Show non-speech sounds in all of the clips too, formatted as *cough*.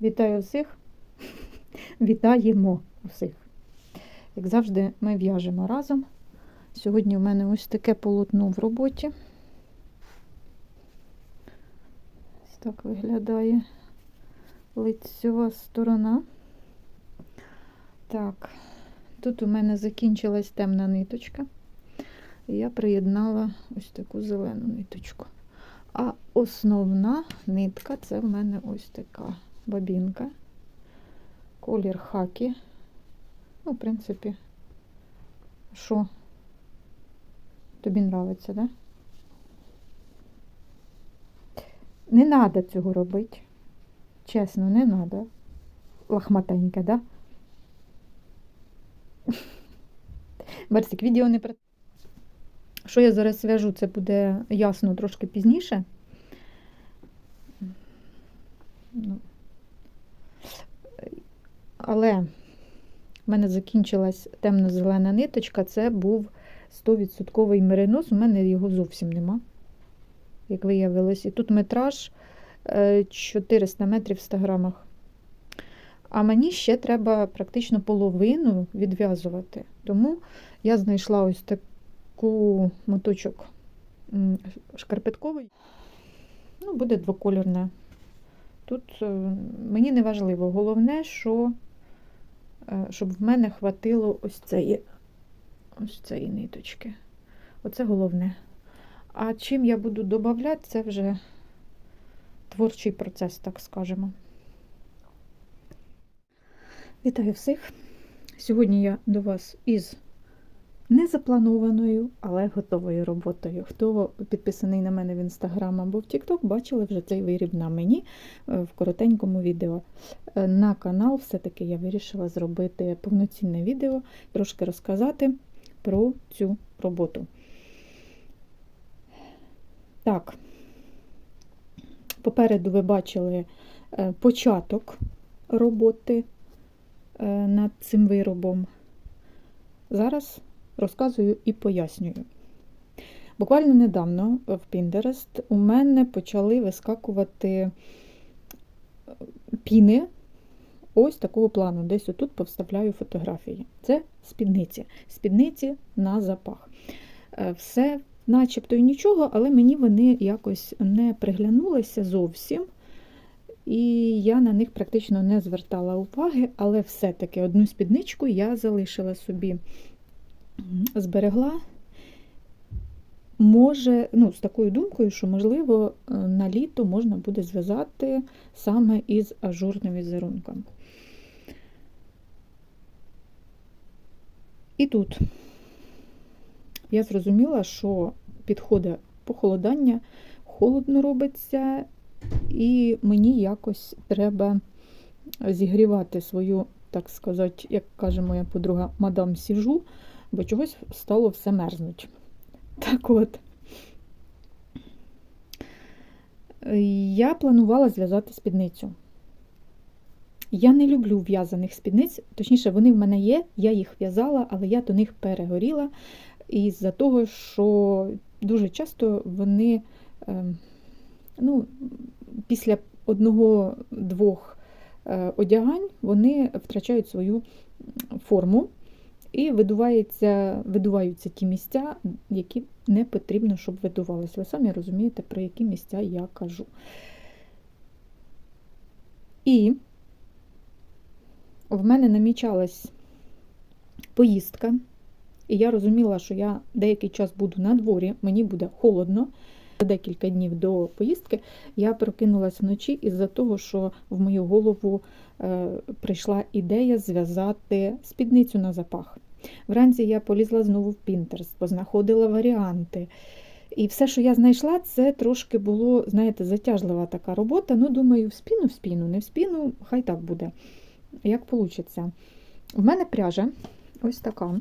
Вітаю всіх. Вітаємо усіх. Як завжди, ми в'яжемо разом. Сьогодні у мене ось таке полотно в роботі. Ось так виглядає лицьова сторона. Так, тут у мене закінчилась темна ниточка. І я приєднала ось таку зелену ниточку. А основна нитка це в мене ось така бобінка. Колір хакі. Ну, в принципі, що тобі нравиться, да? Не треба цього робити. Чесно, не треба. Лахматеньке, да? *laughs* Барсик, відео не про. Що я зараз зв'яжу, це буде ясно трошки пізніше. Але в мене закінчилась темно-зелена ниточка, це був 100% меринос, у мене його зовсім нема, як виявилось. І тут метраж е, 400 метрів в 100 грамах. А мені ще треба практично половину відв'язувати. Тому я знайшла ось таку моточок шкарпетковий. Ну, буде двокольорна. Тут е, мені не важливо. Головне, що е, щоб в мене хватило ось цієї, ось цієї ниточки. Оце головне. А чим я буду додавати, це вже творчий процес, так скажемо. Вітаю всіх! Сьогодні я до вас із незапланованою, але готовою роботою. Хто підписаний на мене в інстаграм або в Тікток, бачили вже цей виріб на мені е, в коротенькому відео. Е, На канал все-таки я вирішила зробити повноцінне відео, трошки розказати про цю роботу. Так, попереду ви бачили е, початок роботи над цим виробом. Зараз розказую і пояснюю. Буквально недавно в Pinterest у мене почали вискакувати е, піни ось такого плану. Десь отут повставляю фотографії. Це спідниці. Спідниці на запах. Е, Все начебто і нічого, але мені вони якось не приглянулися зовсім. І я на них практично не звертала уваги, але все-таки одну спідничку я залишила собі, зберегла. Може, ну, з такою думкою, що, можливо, на літо можна буде зв'язати саме із ажурним візерунком. І тут я зрозуміла, що підходить похолодання, холодно робиться, і мені якось треба зігрівати свою, так сказати, як каже моя подруга, мадам сіжу, бо чогось стало все мерзнуть. Так от, я планувала зв'язати спідницю. Я не люблю в'язаних спідниць, точніше, вони в мене є, я їх в'язала, але я до них перегоріла із-за того, що дуже часто вони ем, ну, після одного-двох е, одягань вони втрачають свою форму і видуваються, видуваються ті місця, які не потрібно, щоб видувалися. Ви самі розумієте, про які місця я кажу. І в мене намічалась поїздка, і я розуміла, що я деякий час буду на дворі, мені буде холодно. За декілька днів до поїздки я прокинулась вночі із-за того, що в мою голову е, прийшла ідея зв'язати спідницю на запах. Вранці я полізла знову в Pinterest, познаходила варіанти. І все, що я знайшла, це трошки було, знаєте, затяжлива така робота. Ну, думаю, в спіну, в спіну, не в спіну, хай так буде. Як вийде. В мене пряжа ось така.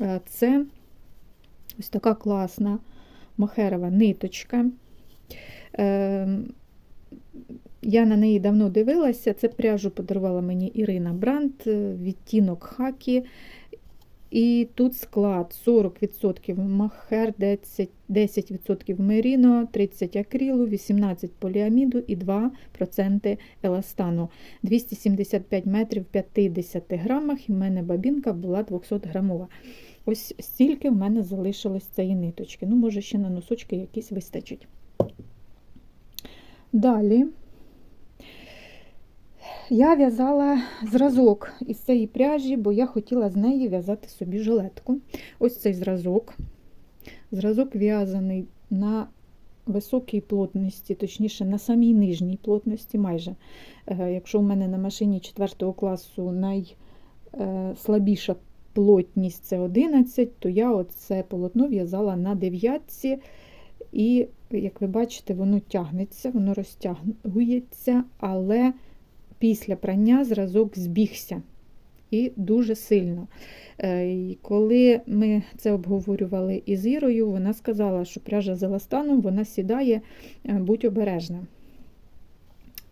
Е, Це ось така класна махерова ниточка. Е, Я на неї давно дивилася. Це пряжу подарувала мені Ірина Бранд, відтінок хакі. І тут склад 40% махер, 10%, 10% меріно, 30% акрилу, 18% поліаміду і 2% еластану. 275 метрів в 50 грамах, і в мене бабінка була 200 грамова. Ось стільки в мене залишилось цієї ниточки. Ну, може, ще на носочки якісь вистачить. Далі я в'язала зразок із цієї пряжі, бо я хотіла з неї в'язати собі жилетку. Ось цей зразок. Зразок в'язаний на високій плотності, точніше, на самій нижній плотності, майже. Е, Якщо в мене на машині 4 класу найслабіша плотність це 11, то я оце полотно в'язала на 9. І, як ви бачите, воно тягнеться, воно розтягується, але після прання зразок збігся і дуже сильно. Е, і Коли ми це обговорювали із Ірою, вона сказала, що пряжа з еластаном вона сідає, е, будь обережна.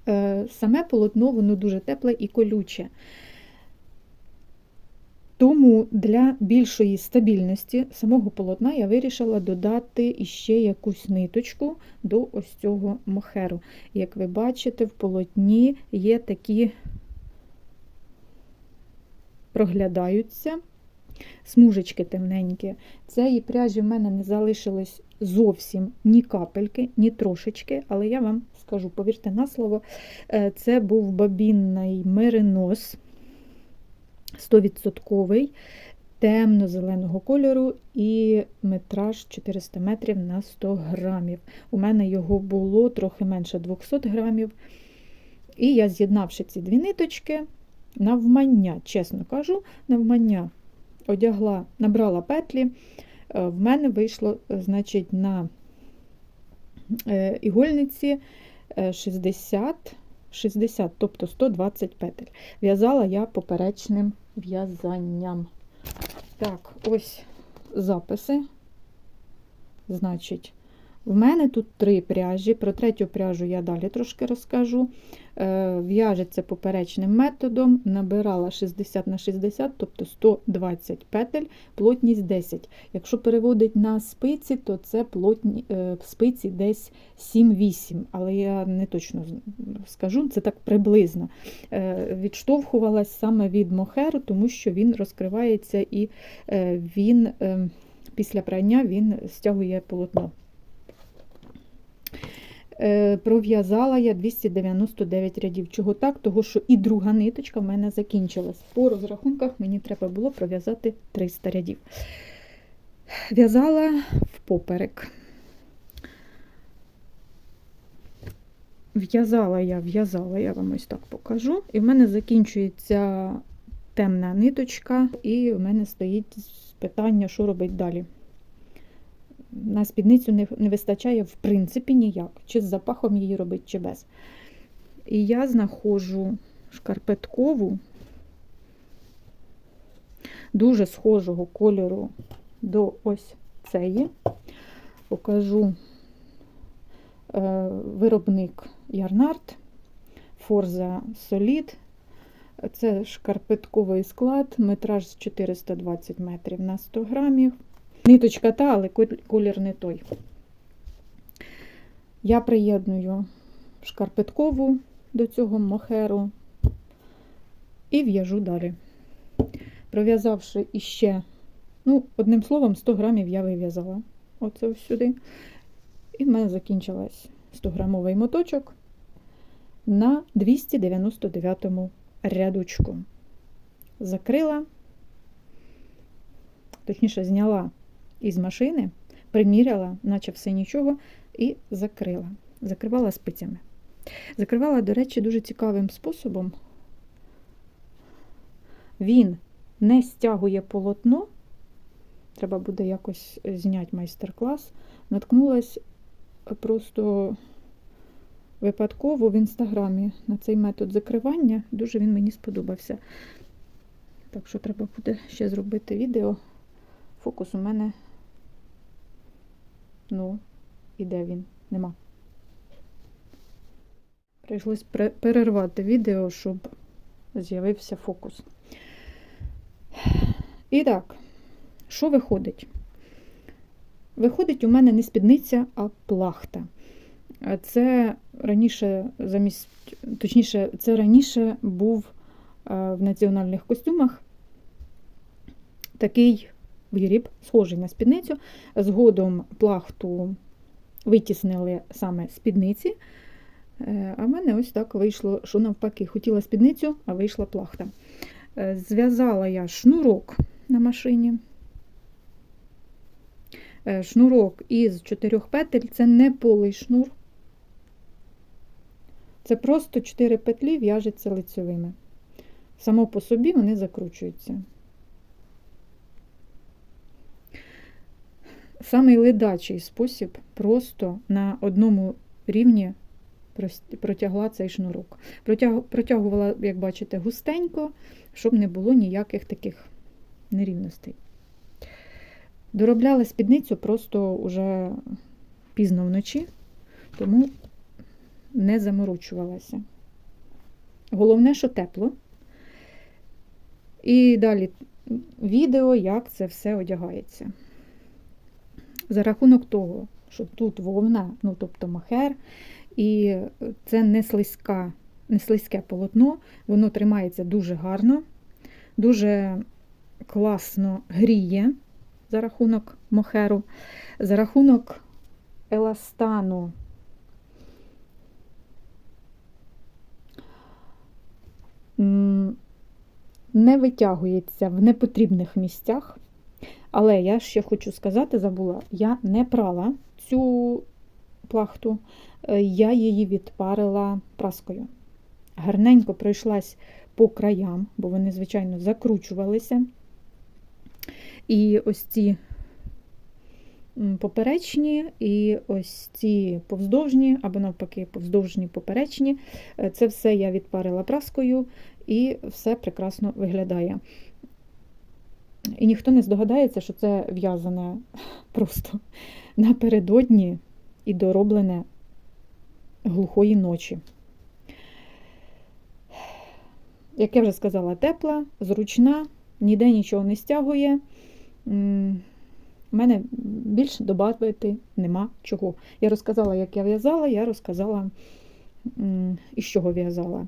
Е, Саме полотно воно дуже тепле і колюче. Тому для більшої стабільності самого полотна я вирішила додати іще якусь ниточку до ось цього мохеру. Як ви бачите, в полотні є такі проглядаються смужечки темненькі. Цієї пряжі в мене не залишилось зовсім ні капельки, ні трошечки, але я вам скажу, повірте на слово, е, це був бабінний меринос. 100% темно-зеленого кольору і метраж 400 метрів на 100 грамів. У мене його було трохи менше 200 грамів. І я, з'єднавши ці дві ниточки, навмання, чесно кажу, навмання одягла, набрала петлі, е, в мене вийшло, значить, на е, ігольниці 60, 60, тобто 120 петель. В'язала я поперечним в'язанням. Так, ось записи. Значить, в мене тут три пряжі. Про третю пряжу я далі трошки розкажу. Е, В'яжеться поперечним методом, набирала 60 на 60, тобто 120 петель, плотність 10. Якщо переводить на спиці, то це плотні, е, спиці десь 7-8, але я не точно скажу, це так приблизно. Е, Відштовхувалась саме від мохеру, тому що він розкривається і він е, після прання він стягує полотно. Е, пров'язала я 299 рядів. Чого так? Того, що і друга ниточка в мене закінчилась. По розрахунках мені треба було пров'язати 300 рядів. В'язала впоперек. В'язала я, в'язала, я вам ось так покажу. І в мене закінчується темна ниточка, і в мене стоїть питання, що робити далі на спідницю не, не вистачає, в принципі, ніяк. Чи з запахом її робити, чи без. І я знаходжу шкарпеткову, дуже схожого кольору до ось цієї. Покажу е, виробник Ярнард, Forza Solid. Це шкарпетковий склад, метраж 420 метрів на 100 грамів. Ниточка та, але колір не той. Я приєдную шкарпеткову до цього мохеру і в'яжу далі. Пров'язавши іще, ну, одним словом, 100 грамів я вив'язала. Оце ось сюди. І в мене закінчилась 100-грамовий моточок на 299 рядочку. Закрила, точніше, зняла із машини, приміряла, наче все нічого, і закрила. Закривала спицями. Закривала, до речі, дуже цікавим способом. Він не стягує полотно, треба буде якось зняти майстер-клас. Наткнулась просто випадково в інстаграмі на цей метод закривання. Дуже він мені сподобався. Так що треба буде ще зробити відео. Фокус у мене Ну, і де він? Нема. Прийшлось перервати відео, щоб з'явився фокус. І так, Що виходить? Виходить, у мене не спідниця, а плахта. Це раніше замість, точніше, це раніше був е, в національних костюмах такий виріб, схожий на спідницю. Згодом плахту витіснили саме спідниці. Е, А в мене ось так вийшло, що навпаки, хотіла спідницю, а вийшла плахта. Е, Зв'язала я шнурок на машині. Е, Шнурок із чотирьох петель це не полий шнур. Це просто чотири петлі в'яжеться лицьовими. Само по собі вони закручуються. Самий ледачий спосіб просто на одному рівні протягла цей шнурок. Протягувала, як бачите, густенько, щоб не було ніяких таких нерівностей. Доробляла спідницю просто уже пізно вночі, тому не заморочувалася. Головне, що тепло. І далі відео, як це все одягається. За рахунок того, що тут вовна, ну тобто махер, і це не слизька, не слизьке полотно, воно тримається дуже гарно, дуже класно гріє за рахунок мохеру, за рахунок еластану. Не витягується в непотрібних місцях. Але я ще хочу сказати, забула, я не прала цю плахту, е, я її відпарила праскою. Гарненько пройшлась по краям, бо вони, звичайно, закручувалися. І ось ці поперечні, і ось ці повздовжні, або навпаки, повздовжні поперечні. Е, Це все я відпарила праскою, і все прекрасно виглядає. І ніхто не здогадається, що це в'язане просто напередодні і дороблене глухої ночі. Як я вже сказала, тепла, зручна, ніде нічого не стягує. У мене більше додати нема чого. Я розказала, як я в'язала, я розказала, із чого в'язала.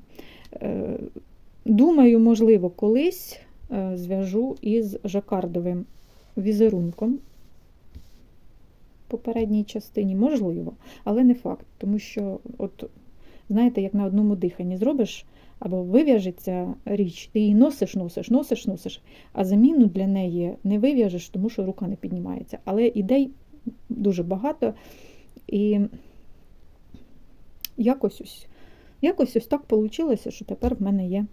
Е, Думаю, можливо, колись зв'яжу із жакардовим візерунком попередній частині. Можливо, але не факт. Тому що, от, знаєте, як на одному диханні зробиш або вив'яжеться річ, ти її носиш, носиш, носиш, носиш, а заміну для неї не вив'яжеш, тому що рука не піднімається. Але ідей дуже багато. І якось ось, якось ось так вийшло, що тепер в мене є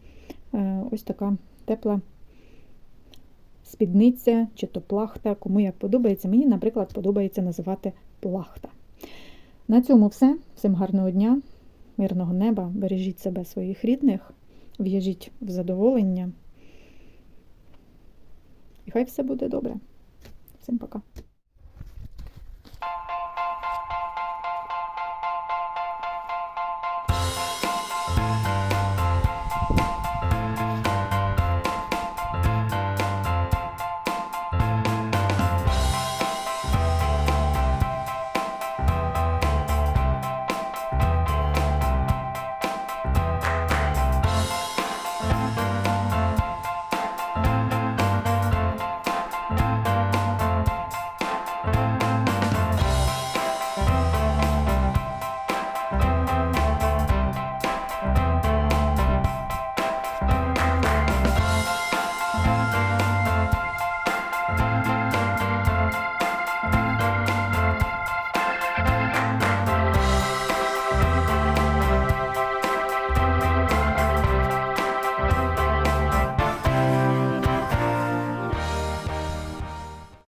е, ось така тепла спідниця чи то плахта, кому як подобається. Мені, наприклад, подобається називати плахта. На цьому все. Всім гарного дня, мирного неба, бережіть себе своїх рідних, в'яжіть в задоволення. І хай все буде добре. Всім пока.